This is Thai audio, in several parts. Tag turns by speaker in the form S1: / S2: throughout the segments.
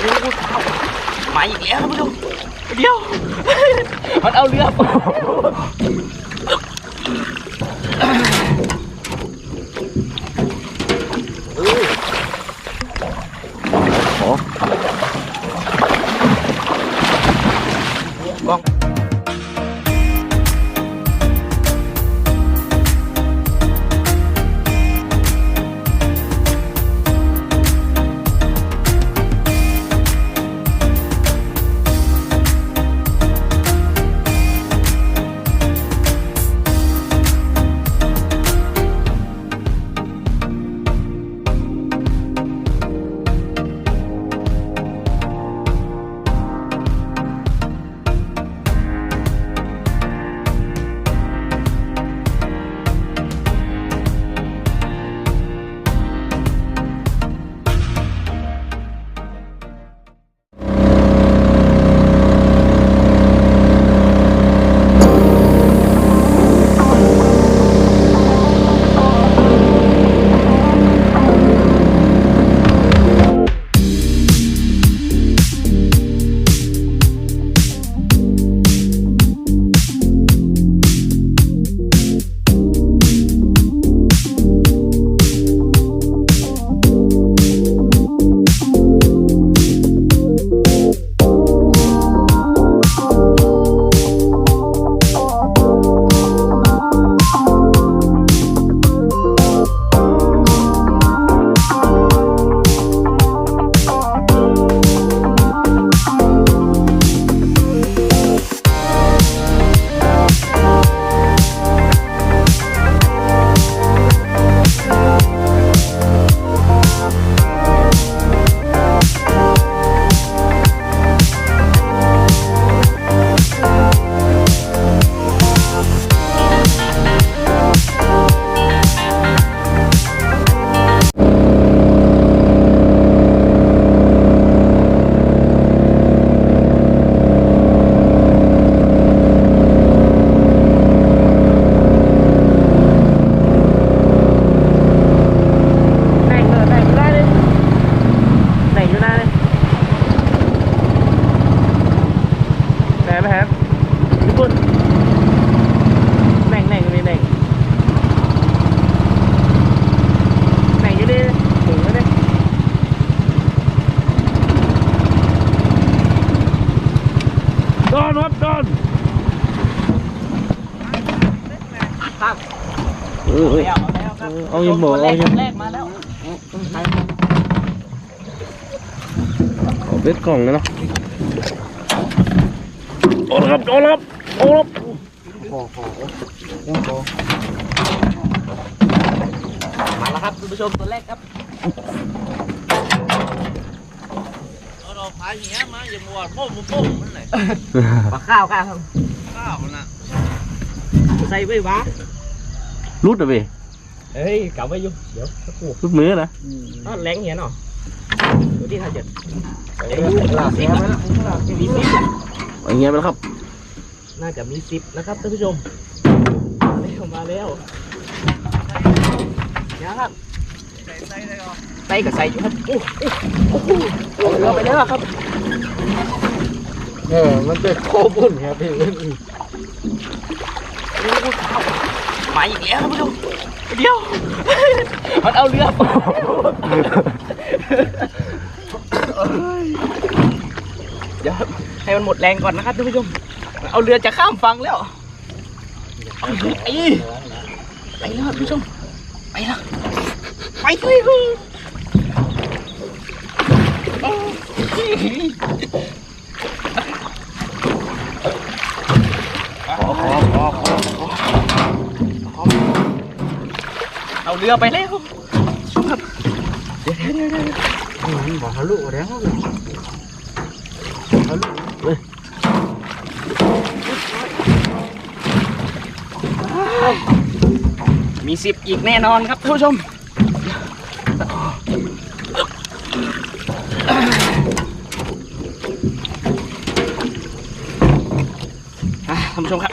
S1: โอ้โหมาอีกแล้วท่านผู้ชมเดี๋ยว มันเอาเรือ อ
S2: อเออ
S1: แล้วเอาแล้วครับ
S2: เอายังบอก
S1: ตัวแรก
S2: เอายัง
S1: ตัวแรกมาแล้ว
S2: เอาเบ็ดกล่องเลยเนาะโอ้ละครับโอ้ละครับโอ้ละครับ
S1: มาแล้วครับคุณผู้ชมตัวแรกครับเอาดอกพายอย่างเงี้ยมาอย่ามัวโป้งโป้งมันเลยปลาข้าวข้าวข้าวมันน่ะใส่ไว้วะ
S2: รุดอะเว้ย
S1: เฮ้ยเก่าไว้อยู่เดี๋ยวสักครู่
S2: รุดมือนะ
S1: อ้าวแรงเหี้ยเนาะดูที่ท่าเจ็ด
S3: เอ้ยลาเสียไปแล้ว
S1: มีซิป
S2: เอาอย่างเงี้ยไปแล้วครับ
S1: น่าจะมีซิปนะครับท่านผู้ชมมาแล้วมาแล้วเนี่ยครับใส่กับใส่อยู่ครับโอ้โอ้โอ้โหเอาเรือไปแล้วครับ
S3: เออมันเป็นโคบุญครับพี่
S1: โอ้โห มาอีกแล้วท่านผู้ชมเดี๋ยว มันเอาเรือเดี๋ยวให้มันหมดแรงก่อนนะครับท่านผู้ชม เอาเรือจะข้ามฝั่งแล้วไปไปแล้วท่านผู้ชม ไปแล้วไปเลยโอ้ขอขอขอขอขอ เรือไปแล้วครับเดี๋ยวเดี๋ยวเดี๋ยวเดี๋ยว
S3: บอกฮัลโหลแล้วฮัลโหล
S1: มีสิบอีกแน่นอนครับท่านผู้ชมท่านผู้ชมครับ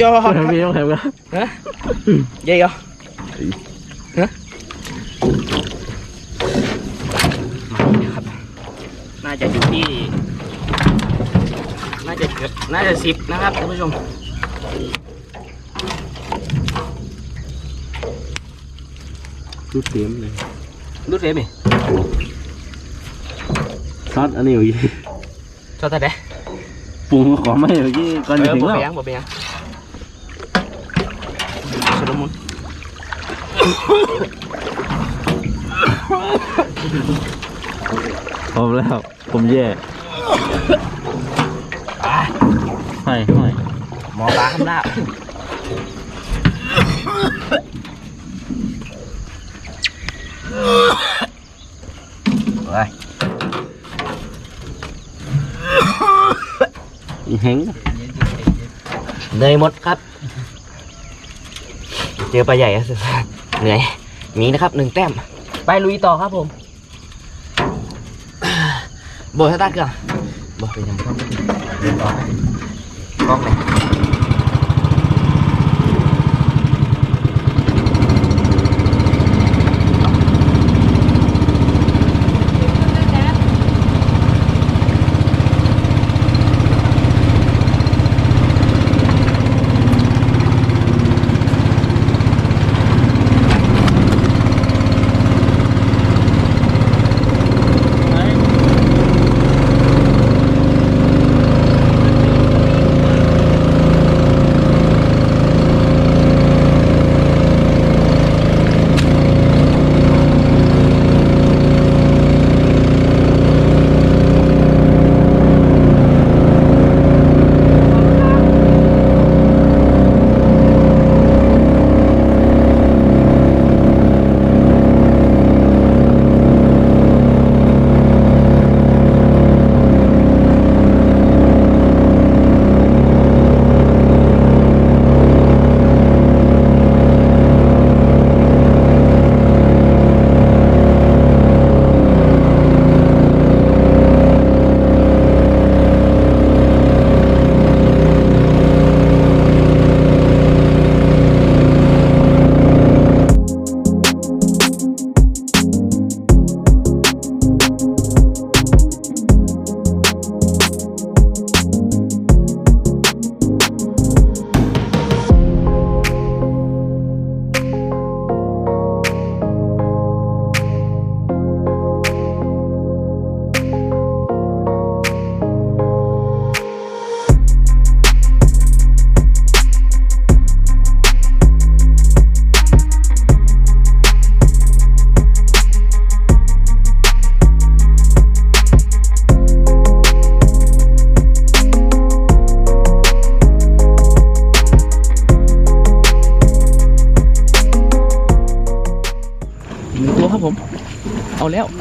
S1: ยอดบ
S2: พี่องแถมกัน
S1: ฮะเย่เหรอฮะน่าจะอยู่ที่ น่าจะเกือบน่าจะสิบนะครับท่านผู้ชมรู
S2: ดเต็มเลย
S1: รูดเต็มไหม
S2: ซอสอันนี้อยู่ยี่
S1: ซอสอะไร
S2: ปรุงของไม่อยู่ยี่ก่อนจะถึงแล้ว
S1: เปีย
S2: พร้อมแล้ว ผมแย่
S1: ไป
S2: ห้อยห้อย
S1: หมอปลาคำลาบไป
S2: อีแห้ง
S1: เหนื่อยหมดครับ เจอปลาใหญ่สุด เหนื่อยมีนะครับหนึ่งแต้ม ไปลุยต่อครับผมโบสตาร์ทเครื่องโบไปยังกล้างกล้องไหน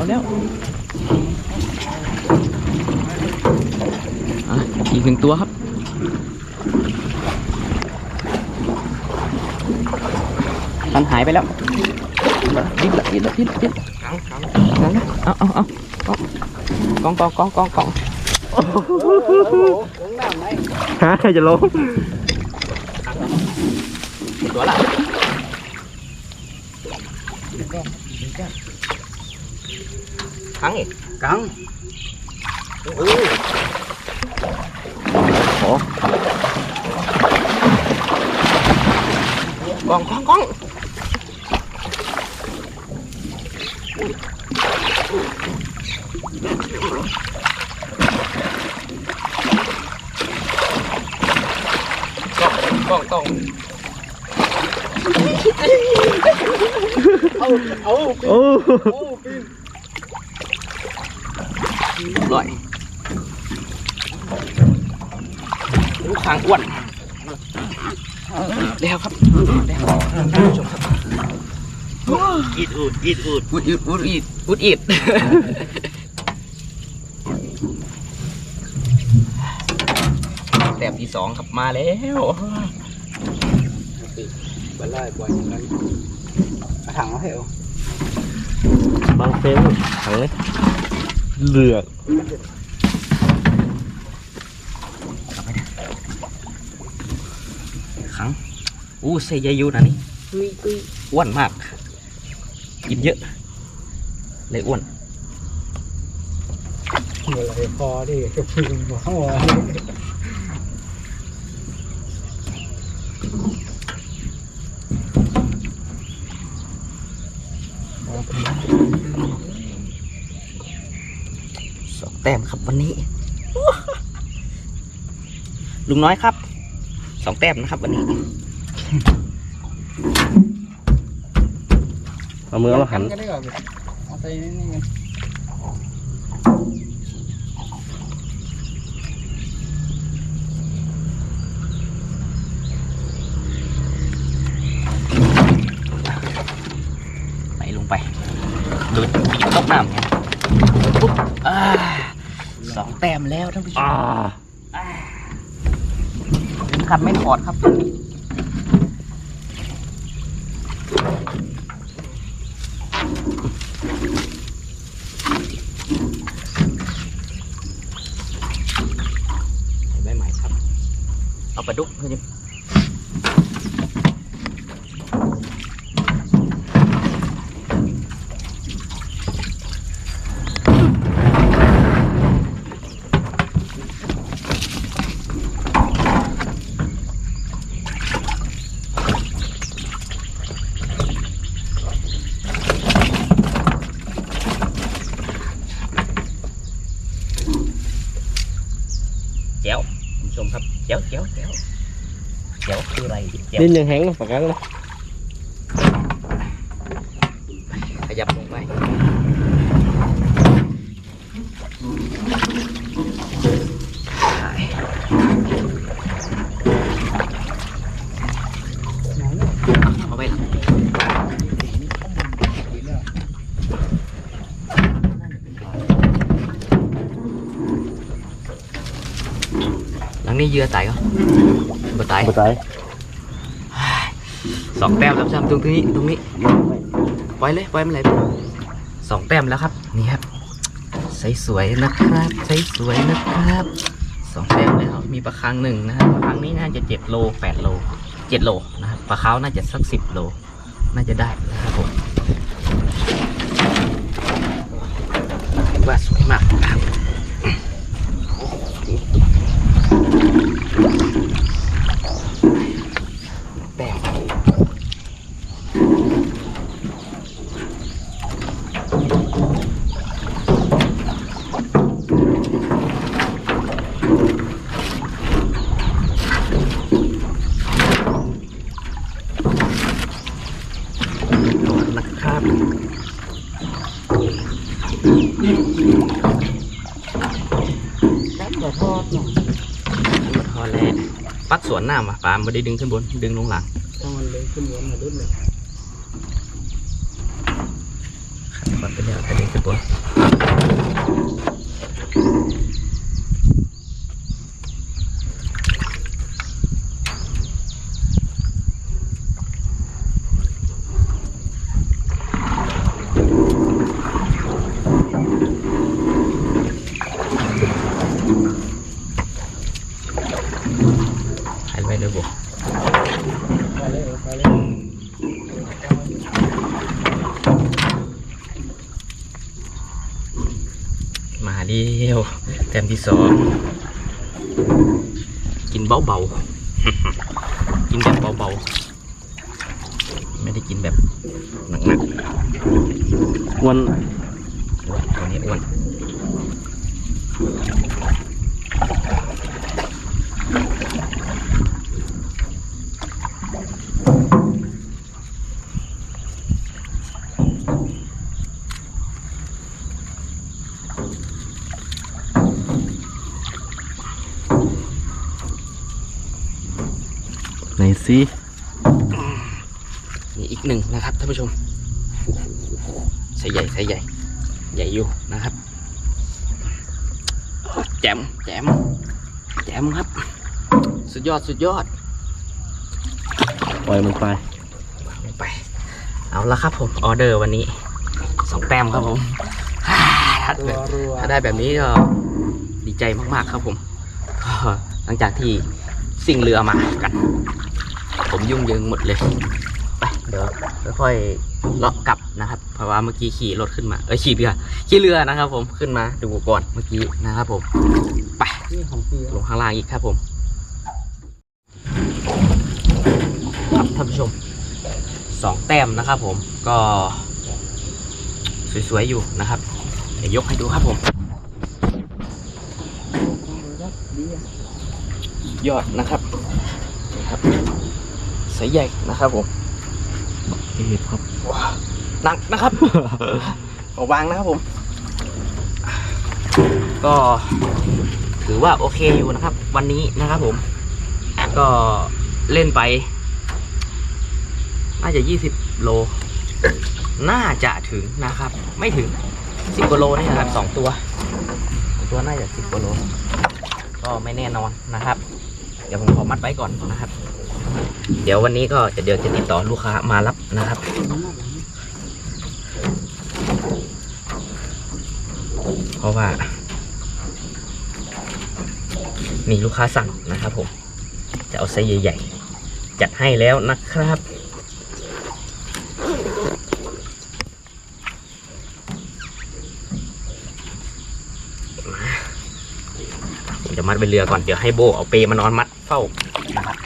S1: แล้วเอาแล้วอะอีกหนึ่งตัวครับมันหายไปแล้วดิ้นละดิ้นละดิ้นละดิ้นละนั่นนะเอาเอาเอาเอากองกองกองกองกอง
S2: ฮะใครจะลง
S1: ตัวละ ครั้งอีก
S3: กัง
S1: กองกองก องกองกอง
S3: เอาเอา
S2: โอ้
S3: โอ้ปีน
S1: ลอยลูกคางอ้วนแล้วครับแล้วท่านผู้ชมครับ
S2: อีดอูดอีดอูด
S1: อุดอิดอุดอิดอุดอิดแต้มที่สองครับมาแล้ว
S3: บันไล่ปล่อยอย่างนั้นเอาถังมาให้เอา
S2: บางเฟรมถังเลย เหลือก
S1: ครั้งอู้เซยายุนะนี่อ้วนมาก กินเยอะ เลยอ้วน
S3: เมื่อไรพอดิก็พึงหัว
S1: สอง แต้มครับวันนี้ ลุงน้อยครับ สองแต้มนะครับ วันนี้
S2: เอามือมาหัน
S3: ก็ได้ก่อนเอาไปนี่นี่
S1: ไหลลงไปดูดตกน้ำไงปุ๊บอ่าสอง แต้มแล้วท่านผู้ชม
S2: อ่า
S1: ถึงคันไม่ถอดครับใบใหม่ครับ เอาปลาดุกให้ดิแจ๋วคุณผู้ชมครับแจ๋วแจ๋วแจ๋วแจ๋วคืออะไรแจ๋ว
S2: ดิ้นยังแห้งปากกันเลย
S1: ขยับลงไปเอาไปหลัง นี้เหยื่อตายก็บ่ตาย
S2: ปตาย
S1: สองแต้มแล้วจำตรงนี้ตรงนี้ปล่อยเลยปล่อยมันไหลไปสองแต้มแล้วครับนี่ครับใสสวยนะครับใสสวยนะครับสองแต้มแล้วมีปลาคังหนึ่งนะครับปลาคังนี้น่าจะเจ็ดโลแปดโลเจ็ดโลนะครับปลาขาวน่าจะสักสิบโล น่าจะได้นะครับผมว่าสวยมากครับแต้ม นะครับจับบ่ทอดหน่อยทอดแล้วปักส วนน้ำว่ะปลาไม่ได้ดึงขึ้นบน ดึงลงหลัง
S3: ต้องมันเลยขึ้นบนมาดุดเลย
S1: ปักไปแล้วแต่ดึงขึ้นบนหายไปเลยบุ
S3: ไปเลยไปเลย
S1: มาเดียวแต้มที่สองกินเบาๆกินแบบเบาๆไม่ได้กินแบบหนัก
S2: วัน
S1: ๆอ้วนตัวนี้อ้วน
S2: ไหน สิ
S1: นี่อีกหนึ่งนะครับท่านผู้ชมโอ้โหใส่ใหญ่ใส่ใหญ่ ใหญ่อยู่นะครับ แจมแจมแจมครับ สุดยอดสุดยอด
S2: ปล่อยมันไป
S1: ลงไป เอาละครับผมออเดอร์วันนี้สองแต้มครับผมถ้า
S3: รัวรัว
S1: ถ้าได้แบบนี้ก็ดีใจมากๆครับผมก็หลังจากที่สิ่งเรือมากัน ผมยุ่งยิงหมดเลย ไปเดี๋ยวค่อยๆเลาะกลับนะครับ เพราะว่าเมื่อกี้ขี่รถขึ้นมา เอ้ยขี่เรือขี่เรือนะครับ ผมขึ้นมาดูก่อนเมื่อกี้นะครับ ผม ไปลงข้างล่างอีกครับผม ครับท่านผู้ชมสองแต้มนะครับ ผมก็ สวยๆอยู่นะครับเดี๋ยวยกให้ดูครับผมยอดนะครับครับายใหญ่นะครับผม
S3: เห็ดครับ
S1: ว้าวหนักนะครับเอาวางนะครับผม ก็ถือว่าโอเคอยู่นะครับ วันนี้นะครับผม ก็เล่นไป น่าจะยี่สิบโล น่าจะถึงนะครับ ไม่ถึงสิบกว่าโลนี่นะครับสองตัวสองตัวน่าจะสิบกว่าโล ก็ไม่แน่นอนนะครับ เดี๋ยวผมขอมัดไว้ก่อนนะครับ เดี๋ยววันนี้ก็จะเดี๋ยวจะติดต่อลูกค้ามารับนะครับ เพราะว่า มีลูกค้าสั่งนะครับผม จะเอาไซส์ใหญ่ๆ จัดให้แล้วนะครับเดี๋ยวมัดเป็นเรือก่อน เดี๋ยวให้โบเอาเปมานอนมัดเฝ้านะครับ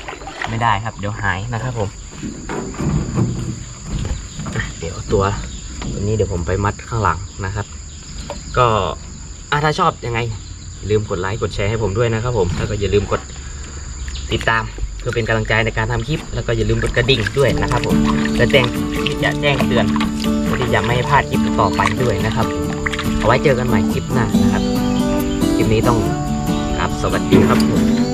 S1: ไม่ได้ครับ เดี๋ยวหายนะครับผม เดี๋ยวตัวตัวนี้เดี๋ยวผมไปมัดข้างหลังนะครับ ก็ถ้าชอบยังไงลืมกดไลค์กดแชร์ให้ผมด้วยนะครับผมแล้วก็อย่าลืมกดติดตามเพื่อเป็นกำลังใจในการทำคลิป แล้วก็อย่าลืมกดกระดิ่งด้วยนะครับผมและแจ้งที่จะแจ้งเตือนเพื่อที่จะไม่ให้พลาดคลิปต่อไปด้วยนะครับ เอาไว้เจอกันใหม่คลิปหน้านะครับคลิปนี้ต้องกราบสวัสดีครับผม